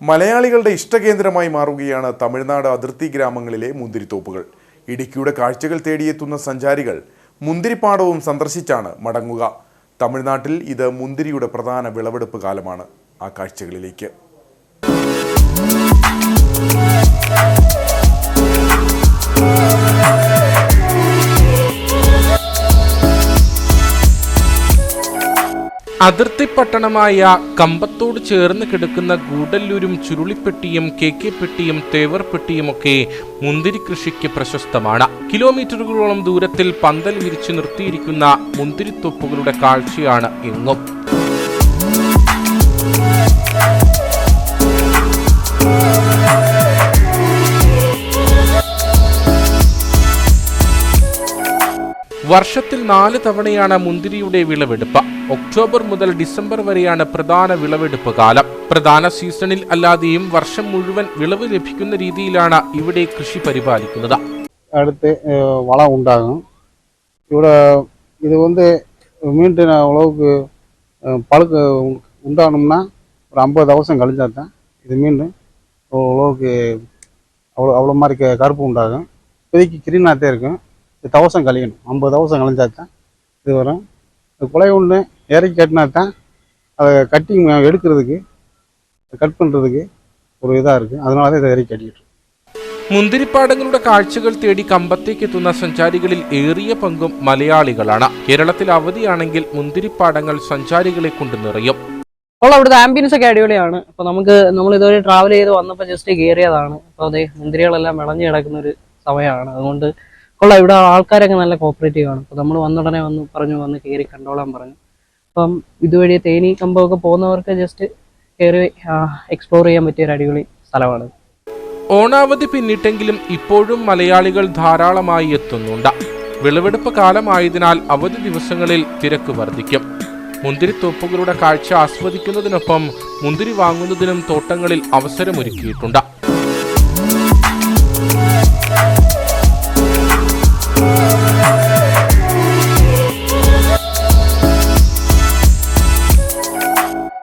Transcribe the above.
മലയാളികളുടെ ഇഷ്ടകേന്ദ്രമായി മാറുകയാണ് തമിഴ്നാട് അതിർത്തി ഗ്രാമങ്ങളിലെ മുന്തിരിത്തോപ്പുകൾ. ഇടുക്കിയുടെ കാഴ്ചകൾ തേടിയെത്തുന്ന സഞ്ചാരികൾ മുന്തിരിപ്പാടവും സന്ദർശിച്ചാണ് മടങ്ങുക. തമിഴ്നാട്ടിൽ ഇത് മുന്തിരിയുടെ പ്രധാന വിളവെടുപ്പ് കാലമാണ്. ആ കാഴ്ചകളിലേക്ക്. അതിർത്തി പട്ടണമായ കമ്പത്തോട് ചേർന്ന് കിടക്കുന്ന ഗൂഡല്ലൂരും ചുരുളിപ്പെട്ടിയും കെ കെ പെട്ടിയും തേവർപ്പെട്ടിയുമൊക്കെ മുന്തിരി കൃഷിക്ക് പ്രശസ്തമാണ്. കിലോമീറ്ററുകളോളം ദൂരത്തിൽ പന്തൽ വിരിച്ചു നിർത്തിയിരിക്കുന്ന മുന്തിരിത്തോപ്പുകളുടെ കാഴ്ചയാണ് എങ്ങും വർഷത്തിൽ നാല് തവണയാണ് മുന്തിരിയുടെ വിളവെടുപ്പ് ഒക്ടോബർ മുതൽ ഡിസംബർ വരെയാണ് പ്രധാന വിളവെടുപ്പ് കാലം പ്രധാന സീസണിൽ അല്ലാതെയും വർഷം മുഴുവൻ വിളവ് ലഭിക്കുന്ന രീതിയിലാണ് ഇവിടെ കൃഷി പരിപാലിക്കുന്നത് அடுத்து அஹ், வளம் உண்டாகும் இவ்வளோ இது வந்து மீண்டும் நான் உழவுக்கு அஹ், பழுக்க உ- உண்டாகணும்னா ஒரு ஐம்பது அவசரம் கழிஞ்சா தான் இது மீண்டும் உ- உழவுக்கு அவ்வளோ அவ்வளோ மாதிரி க கருப்பு உண்டாகும் இப்போதைக்கு கிரீனாகத்தே இருக்கும் இது தவசம் கழியணும் ஐம்பது அவசரம் கழிஞ்சா தான் இது வரும் இது குலை ஒன்று இறக்கி கட்டினா தான் அதை கட்டிங் எடுக்கிறதுக்கு கட் பண்ணுறதுக்கு ஒரு இதாக இருக்குது அதனால தான் இதை இறக்கி கட்டிக்கிட்டு இருக்கோம். മുന്തിരിപ്പാടങ്ങളുടെ കാഴ്ചകൾ തേടി കമ്പത്തേക്ക് എത്തുന്ന സഞ്ചാരികളിൽ ഏറിയ പങ്കും മലയാളികളാണ് കേരളത്തിൽ അവധിയാണെങ്കിൽ മുന്തിരിപ്പാടങ്ങൾ സഞ്ചാരികളെ കൊണ്ട് നിറയും അപ്പോൾ അവിടുത്തെ ആംബിയൻസ് ഒക്കെ അടിപൊളിയാണ് അപ്പൊ നമുക്ക് നമ്മൾ ഇതുവരെ ട്രാവൽ ചെയ്ത് വന്നപ്പോൾ ജസ്റ്റ് കയറിയതാണ് അപ്പോൾ അതെ മുന്തിരികളെല്ലാം വിളഞ്ഞു കിടക്കുന്ന ഒരു സമയമാണ് അതുകൊണ്ട് കൊള്ളാം ഇവിടെ ആൾക്കാരൊക്കെ നല്ല കോപ്പറേറ്റീവ് ആണ്. അപ്പോൾ നമ്മൾ വന്നുടനെ വന്ന് പറഞ്ഞു വന്ന് കയറി കണ്ടോളാൻ പറഞ്ഞു. അപ്പം ഇതുവഴി തേനി കമ്പമൊക്കെ പോകുന്നവർക്ക് ജസ്റ്റ് കയറി എക്സ്പ്ലോർ ചെയ്യാൻ പറ്റിയ ഒരു അടിപൊളി സ്ഥലമാണ്. ഓണാവധി പിന്നിട്ടെങ്കിലും ഇപ്പോഴും മലയാളികൾ ധാരാളമായി എത്തുന്നുണ്ട്. വിളവെടുപ്പ് കാലമായതിനാൽ അവധി ദിവസങ്ങളിൽ തിരക്ക് വർദ്ധിക്കും. മുന്തിരിത്തോപ്പുകളുടെ കാഴ്ച ആസ്വദിക്കുന്നതിനൊപ്പം മുന്തിരി വാങ്ങുന്നതിനും തോട്ടങ്ങളിൽ അവസരമൊരുക്കിയിട്ടുണ്ട്.